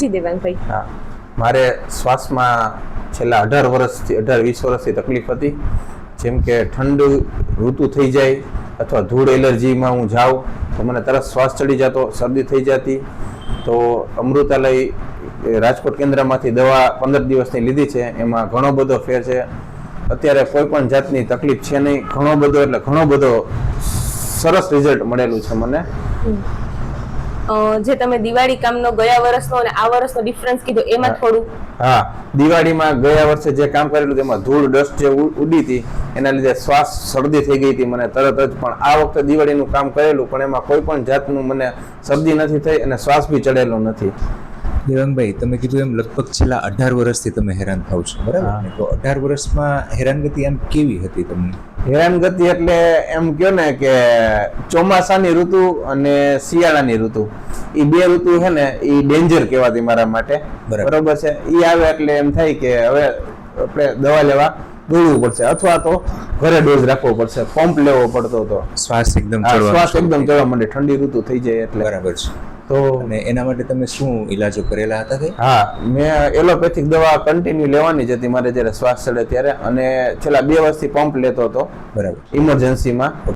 જી દેવાંગભાઈ હા. મારે શ્વાસમાં છેલ્લા અઢાર વર્ષથી અઢાર વીસ વર્ષથી તકલીફ હતી. જેમ કે ઠંડ ઋતુ થઈ જાય અથવા ધૂળ એલર્જીમાં હું જાઉં તો મને તરત શ્વાસ ચડી જતો શરદી થઈ જતી. તો અમૃતાલય રાજકોટ કેન્દ્રમાંથી દવા પંદર દિવસની લીધી છે. એમાં ઘણો બધો ફેર છે. અત્યારે કોઈ પણ જાતની તકલીફ છે નહીં. ઘણો બધો એટલે ઘણો બધો સરસ રિઝલ્ટ મળેલું છે મને. જે તમે દિવાળી કામનો ગયા વર્ષનો અને આ વર્ષનો ડિફરન્સ કીધો એમાં. થોડું હા દિવાળીમાં ગયા વર્ષે જે કામ કરેલું તેમાં ધૂળ ડસ્ટ જે ઉડી હતી એના લીધે શ્વાસ શરદી થઈ ગઈ હતી મને તરત જ પણ આ વખતે દિવાળીનું કામ કરેલું પણ એમાં કોઈ પણ જાતનું મને શરદી નથી થઈ અને શ્વાસ બી ચડેલો નથી દેવાંગભાઈ તમે કીધું એમ લગભગ છેલ્લા અઢાર વર્ષથી તમે હેરાન થાવ છો બરાબર? તો અઢાર વર્ષમાં હેરાનગતિ આમ કેવી હતી તમને? હેરાનગતિ એટલે એમ કહો ને કે ચોમાસાની ઋતુ અને શિયાળાની ઋતુ. એ બે ઋતુ છે ને એ ડેન્જર કહેવાતી મારા માટે. બરાબર. છે? એ આવે એટલે એમ થાય કે હવે આપણે દવા લેવા દોડવું પડશે અથવા તો ઘરે ડોઝ રાખવો પડશે પંપ લેવો પડતો હતો શ્વાસ એકદમ શ્વાસ એકદમ ચડવા માંડે ઠંડી ઋતુ થઈ જાય જાય. એટલે. બરાબર છે. તો અને એના માટે તમે શું ઈલાજો કરેલા હતા કે? હા મેં એલોપેથિક દવા કન્ટિન્યુ લેવાની જ હતી મારે જ્યારે શ્વાસ ચડે ત્યારે અને છેલ્લા બે વર્ષથી પંપ લેતો હતો. બરાબર. ઇમરજન્સીમાં